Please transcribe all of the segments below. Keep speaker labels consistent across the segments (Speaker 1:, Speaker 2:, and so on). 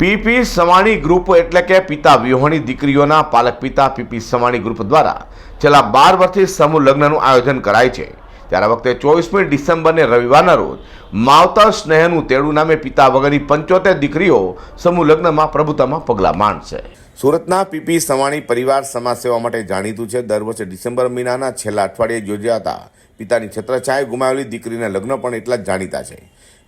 Speaker 1: PP Savani group એટલે કે પિતા વિહોણી દીકરીઓના પાલક પિતા પીપી સવાણી ગ્રુપ દ્વારા છેલ્લા બાર વર્ષથી સમૂહ લગ્નનું આયોજન કરાય છે. ત્યારે વખતે ચોવીસમી ડિસેમ્બરને રવિવારના રોજ માવતર સ્નેહનું તેડું નામે પિતા વગરની પંચોતેર દીકરીઓ સમૂહ લગ્નમાં પ્રભુતામાં પગલાં માંડશે. સુરતના પીપી સવાણી પરિવાર સમાજ સેવા માટે જાણીતું છે. દર વર્ષે ડિસેમ્બર મહિનાના છેલ્લા અઠવાડિયે યોજાતા પિતાની છત્રછાએ ગુમાવેલી દીકરીના લગ્ન પણ એટલા જ જાણીતા છે.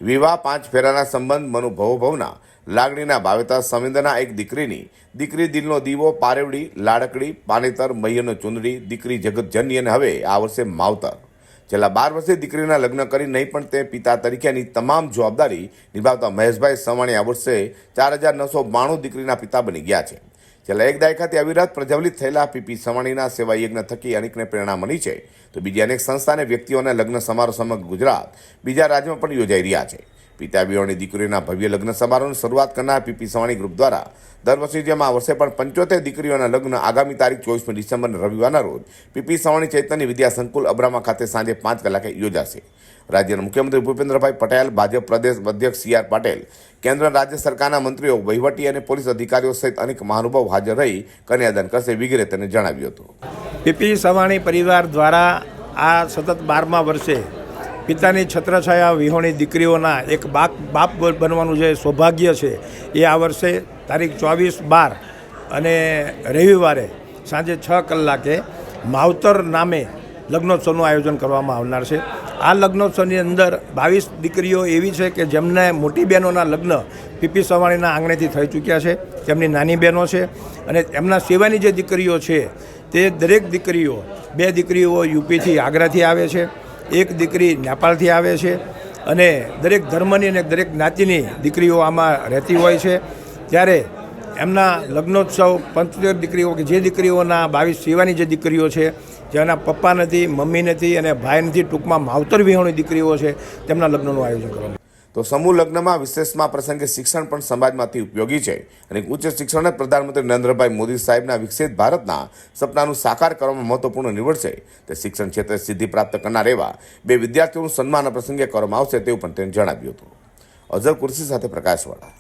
Speaker 1: વિવાહ પાંચ ફેરાના સંબંધ મનુ ભવભવના લાગણીના ભાવેતા સંવેદના એક દીકરીની. દીકરી દિલનો દીવો, પારેવડી, લાડકડી, પાનેતર, મૈયનો ચુંદડી, દીકરી જગતજનની અને હવે આ વર્ષે માવતર. છેલ્લા બાર વર્ષે દીકરીના લગ્ન કરી નહીં પણ તે પિતા તરીકેની તમામ જવાબદારી નિભાવતા મહેશભાઈ સવાણી આ વર્ષે ચાર હજાર નવસો બાણું દીકરીના પિતા બની ગયા છે. છેલ્લા એક દાયકાથી અવિરત પ્રજ્વલિત થયેલા પીપી સવાણીના સેવા યજ્ઞ થકી અનેકને પ્રેરણા મળી છે. તો બીજી અનેક સંસ્થા અને વ્યક્તિઓના લગ્ન સમારોહ સમગ્ર ગુજરાત બીજા રાજ્યમાં પણ યોજાઈ રહ્યા છે. પિતા અને દીકરીઓના ભવ્ય લગ્ન સમારોહની શરૂઆત કરનાર પીપી સવાણી ગ્રુપ દ્વારા દર વર્ષે જેમ આ વર્ષે પણ પંચોતેર દીકરીઓના લગ્ન આગામી તારીખ ચોવીસમી ડિસેમ્બર રવિવારના રોજ પીપી સવાણી ચૈતન્ય વિદ્યા સંકુલ અબ્રામા ખાતે સાંજે પાંચ કલાકે યોજાશે. રાજ્યના મુખ્યમંત્રી ભૂપેન્દ્રભાઈ પટેલ, ભાજપ પ્રદેશ અધ્યક્ષ સી આર પાટેલ, કેન્દ્ર રાજ્ય સરકારના મંત્રીઓ વહીવટી અને પોલીસ અધિકારીઓ સહિત અનેક મહાનુભાવ હાજર રહી કન્યાદાન કરશે વગેરે તેને જણાવ્યું હતું.
Speaker 2: પીપી સવાણી પરિવાર દ્વારા આ સતત બારમા વર્ષે પિતાની છત્રછાયા વિહોણી દીકરીઓના એક બાપ બાપ બનવાનું જે સૌભાગ્ય છે, એ આ વર્ષે તારીખ ચોવીસ બાર અને રવિવારે સાંજે છ કલાકે માવતર નામે લગ્નોત્સવનું આયોજન કરવામાં આવનાર છે. આ લગ્નોત્સવની અંદર બાવીસ દીકરીઓ એવી છે કે જેમને મોટી બહેનોના લગ્ન પીપી સવાણીના આંગણેથી થઈ ચૂક્યા છે, તેમની નાની બહેનો છે અને એમના સિવાયની જે દીકરીઓ છે, તે દરેક દીકરીઓ, બે દીકરીઓ યુપીથી આગ્રાથી આવે છે. એક દીકરી નેપાળથી આવે છે અને દરેક ધર્મની અને દરેક જ્ઞાતિની દીકરીઓ આમાં રહેતી હોય છે. ત્યારે એમના લગ્નોત્સવ પંચોતેર દીકરીઓ કે જે દીકરીઓના બાવીસ સિવાની જે દીકરીઓ છે, જેના પપ્પા નથી, મમ્મી નથી અને ભાઈ નથી, ટૂંકમાં માવતર વિહોણી દીકરીઓ છે, તેમના લગ્નનું આયોજન કરવામાં
Speaker 1: તો સમૂહ લગ્નમાં વિશેષમાં પ્રસંગે શિક્ષણ પણ સમાજમાંથી ઉપયોગી છે. અને ઉચ્ચ શિક્ષણ પ્રધાનમંત્રી નરેન્દ્રભાઈ મોદી સાહેબના વિકસિત ભારતના સપનાનું સાકાર કરવામાં મહત્વપૂર્ણ નિવડશે તે શિક્ષણ ક્ષેત્રે સિદ્ધિ પ્રાપ્ત કરનાર એવા બે વિદ્યાર્થીઓનું સન્માન પ્રસંગે કરવામાં આવશે તેવું પણ તેને જણાવ્યું હતું. અઝર કુર્સી સાથે પ્રકાશવાળા.